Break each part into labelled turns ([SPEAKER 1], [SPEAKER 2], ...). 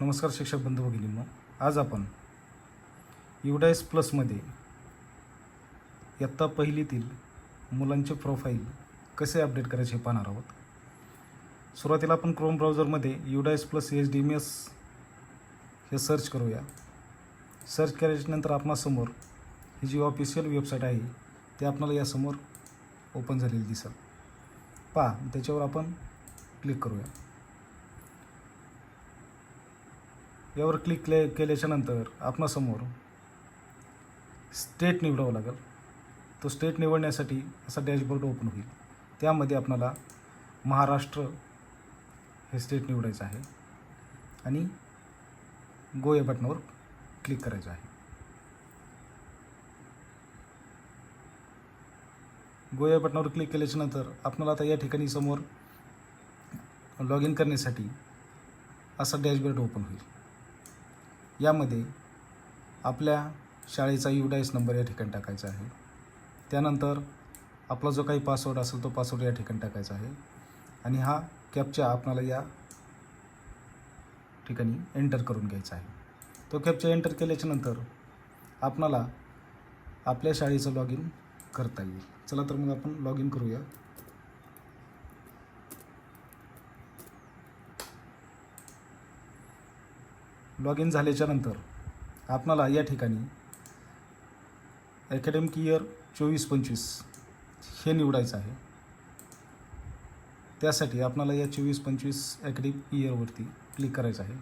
[SPEAKER 1] नमस्कार शिक्षक बंधू भगिनींनो. आज आपण युडायस प्लसमध्ये इयत्ता पहिलीतील मुलांचे प्रोफाईल कसे अपडेट करायचे हे पाहणार आहोत. सुरुवातीला आपण Chrome ब्राउझरमध्ये UDISE plus H D M S हे सर्च करूया. सर्च केल्यानंतर आपणासमोर ही जी ऑफिशियल वेबसाईट आहे ती आपणाला यासमोर ओपन झालेली दिसेल. पहा त्याच्यावर आपण क्लिक करूया. यावर क्लिक केले केल्याच्यानंतर आपणासमोर स्टेट निवडावं लागेल. तो स्टेट निवडण्यासाठी असा डॅशबोर्ड ओपन होईल. त्यामध्ये आपणाला महाराष्ट्र हे स्टेट निवडायचं आहे आणि गो या बटनावर क्लिक करायचं आहे. गो या बटनावर क्लिक केल्याच्यानंतर आपणाला आता या ठिकाणी समोर लॉग इन करण्यासाठी असा डॅशबोर्ड ओपन होईल. यामध्ये आपल्या शाळेचा युडायस नंबर या ठिकाणी टाकायचा आहे. त्यानंतर आपला जो काही पासवर्ड असेल तो पासवर्ड या ठिकाणी टाकायचा आहे. आणि हा कॅपचा आपणाला या ठिकाणी एंटर करून घ्यायचा आहे. तो कॅपचा एंटर केल्याच्यानंतर आपणाला आपल्या शाळेचं लॉग इन करता येईल. चला तर मग आपण लॉग इन करूया. लॉग इन झाल्याच्यानंतर आपणाला या ठिकाणी अकॅडमिक इयर चोवीस पंचवीस हे निवडायचं आहे. त्यासाठी आपणाला या चोवीस पंचवीस अकॅडमिक इयरवरती क्लिक करायचं आहे.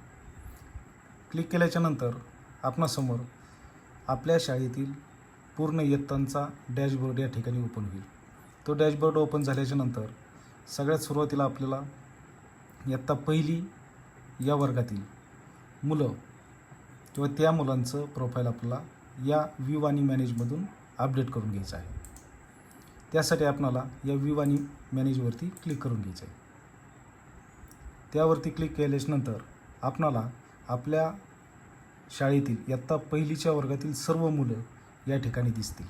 [SPEAKER 1] क्लिक केल्याच्यानंतर आपणासमोर आपल्या शाळेतील पूर्ण इयत्तांचा डॅशबोर्ड या ठिकाणी ओपन होईल. तो डॅशबोर्ड ओपन झाल्याच्यानंतर सगळ्यात सुरुवातीला आपल्याला इयत्ता पहिली या वर्गातील मुलं किंवा त्या मुलांचं प्रोफाईल आपल्याला या व्यू आणि मॅनेजमधून अपडेट करून घ्यायचं आहे. त्यासाठी आपणाला या व्यू आणि मॅनेजवरती क्लिक करून घ्यायचं आहे. त्यावरती क्लिक केल्याच्यानंतर आपणाला आपल्या शाळेतील इयत्ता पहिलीच्या वर्गातील सर्व मुलं या ठिकाणी दिसतील.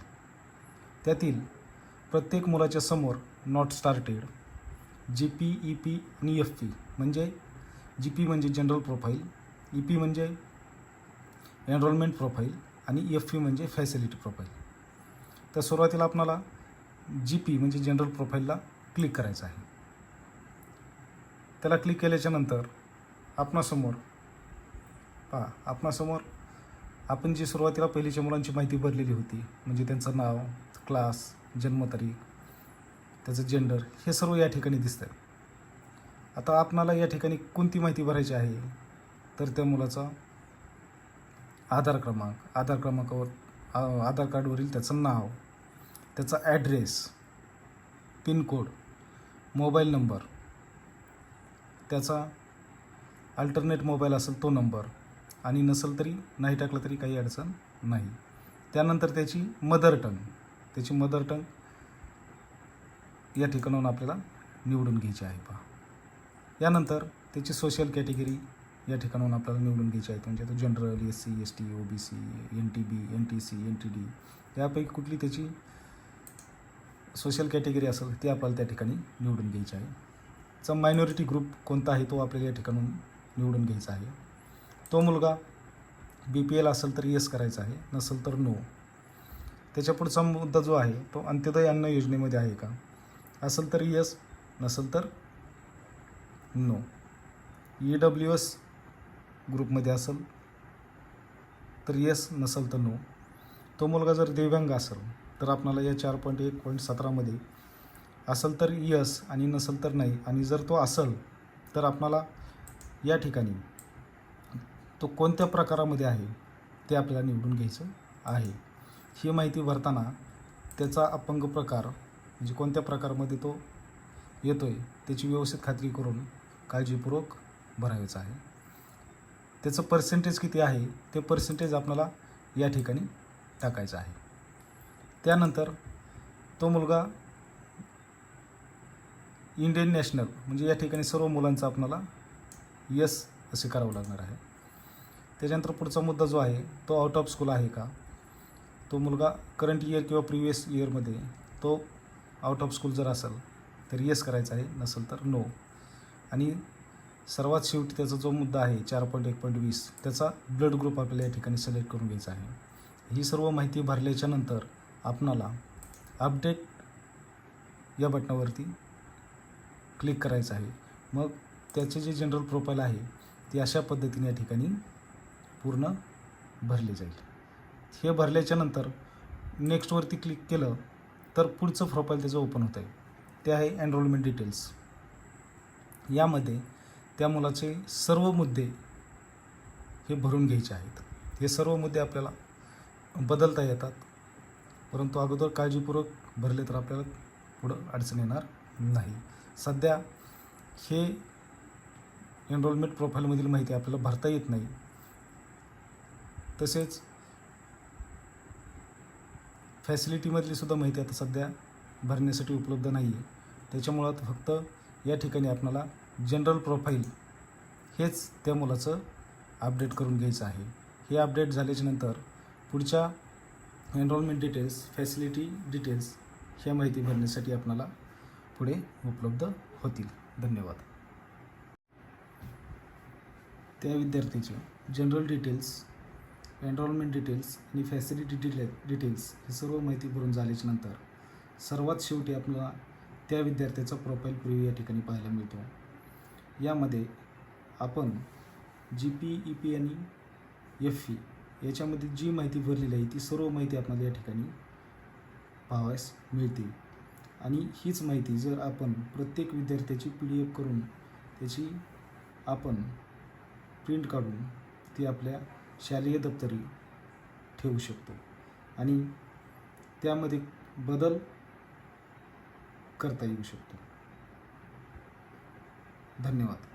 [SPEAKER 1] त्यातील प्रत्येक मुलाच्या समोर not started G P E P आणि एफ पी म्हणजे जी पी म्हणजे जनरल प्रोफाईल ई पी म्हणजे एनरोलमेंट प्रोफाईल आणि एफ पी म्हणजे फॅसिलिटी प्रोफाईल तर सुरुवातीला आपणाला जी पी म्हणजे जनरल प्रोफाईलला क्लिक करायचं आहे. त्याला क्लिक केल्याच्यानंतर आपणासमोर पहा आपणासमोर आपण जी सुरुवातीला पहिलीच्या मुलांची माहिती भरलेली होती म्हणजे त्यांचं नाव क्लास जन्मतारीख त्याचं जेंडर हे सर्व या ठिकाणी दिसतं आता आपणाला या ठिकाणी कोणती माहिती भरायची आहे? तर त्या मुलाचा आधार क्रमांक आधार क्रमांकावर आधार कार्डवरील त्याचं नाव त्याचा ॲड्रेस पिनकोड मोबाईल नंबर त्याचा अल्टरनेट मोबाईल असेल तो नंबर आणि नसेल तरी नाही टाकलं तरी काही अडचण नाही. त्यानंतर त्याची मदर टंग त्याची मदर टंग या ठिकाणाहून आपल्याला निवडून घ्यायची आहे पहा. यानंतर त्याची सोशल कॅटेगरी या ठिकाणाहून आपल्याला निवडून घ्यायची आहे म्हणजे आता general S C S T O B C N T B N T C N T D यापैकी कुठली त्याची सोशल कॅटेगरी असेल ती आपल्याला त्या ठिकाणी निवडून घ्यायची आहे. चा मायनॉरिटी ग्रुप कोणता आहे तो आपल्याला या ठिकाणून निवडून घ्यायचा आहे. तो मुलगा बी पी एल असेल तर येस करायचा आहे नसेल तर नो त्याच्या पुढचा मुद्दा जो आहे तो अंत्योदय अन्न योजनेमध्ये आहे का? असेल तर येस नसेल तर नो ई डब्ल्यू एस ग्रुपमध्ये असेल तर येस नसेल तर नो तो मुलगा जर दिव्यांग असेल तर आपणाला या चार पॉईंट एक पॉईंट सतरामध्ये असेल तर यस आणि नसेल तर नाही. आणि जर तो असेल तर आपणाला या ठिकाणी तो कोणत्या प्रकारामध्ये आहे ते आपल्याला निवडून घ्यायचं आहे. ही माहिती भरताना त्याचा अपंग प्रकार म्हणजे कोणत्या प्रकारामध्ये तो येतो आहे त्याची व्यवस्थित खात्री करून काळजीपूर्वक भरायचं आहे. त्याचं पर्सेंटेज किती आहे ते पर्सेंटेज आपल्याला या ठिकाणी टाकायचं आहे. त्यानंतर तो मुलगा इंडियन नॅशनल म्हणजे या ठिकाणी सर्व मुलांचं आपल्याला यस असे करावं लागणार आहे. त्याच्यानंतर पुढचा मुद्दा जो आहे तो आउट ऑफ स्कूल आहे का? तो मुलगा करंट इयर किंवा प्रिवियस इयरमध्ये तो आउट ऑफ स्कूल जर असेल तर येस करायचं आहे नसेल तर नो आणि सर्वात शेवटी त्याचा जो मुद्दा आहे चार पॉईंट एक पॉईंट वीस त्याचा ब्लड ग्रुप आपल्याला या ठिकाणी सिलेक्ट करून घ्यायचा आहे. ही सर्व माहिती भरल्याच्या नंतर आपणाला अपडेट या बटनावरती क्लिक करायचं आहे. मग त्याचे जे जनरल प्रोफाईल आहे ती अशा पद्धतीने या ठिकाणी पूर्ण भरले जाईल. हे भरल्याच्या नंतर नेक्स्टवरती क्लिक केलं तर पुढचं प्रोफाईल त्याचं ओपन होतं आहे ते आहे एनरोलमेंट डिटेल्स यामध्ये त्या मुलाचे सर्व मुद्दे हे भरून घ्यायचे आहेत. हे सर्व मुद्दे आपल्याला बदलता येतात. परंतु अगोदर काळजीपूर्वक भरले तर आपल्याला पुढं अडचण येणार नाही. सध्या हे एनरोलमेंट प्रोफाईलमधील माहिती आपल्याला भरता येत नाही. तसेच फॅसिलिटीमधली सुद्धा माहिती आता सध्या भरण्यासाठी उपलब्ध नाही आहे त्याच्यामुळं फक्त या ठिकाणी आपणाला जनरल प्रोफाईल हेच त्या मुलाचं अपडेट करून घ्यायचं आहे. हे अपडेट झाल्याच्यानंतर पुढच्या एनरोलमेंट डिटेल्स फॅसिलिटी डिटेल्स ह्या माहिती भरण्यासाठी आपणाला पुढे उपलब्ध होतील. धन्यवाद. त्या विद्यार्थ्याचे जनरल डिटेल्स एनरोलमेंट डिटेल्स आणि फॅसिलिटी डिटे डिटेल्स ही सर्व माहिती भरून झाल्याच्यानंतर सर्वात शेवटी आपल्याला त्या विद्यार्थ्याचा प्रोफाईल प्रिव्ह्यू या ठिकाणी पाहायला मिळतो. यामध्ये आपण जी पी ई पी आणि एफ ई याच्यामध्ये जी माहिती भरलेली आहे ती सर्व माहिती आपल्याला या ठिकाणी पाहावयास मिळते आणि हीच माहिती जर आपण प्रत्येक विद्यार्थ्याची पी डी एफ करून त्याची आपण प्रिंट काढून ती आपल्या शालेय दप्तरी ठेवू शकतो. आणि त्यामध्ये बदल करता येऊ शकतो. धन्यवाद.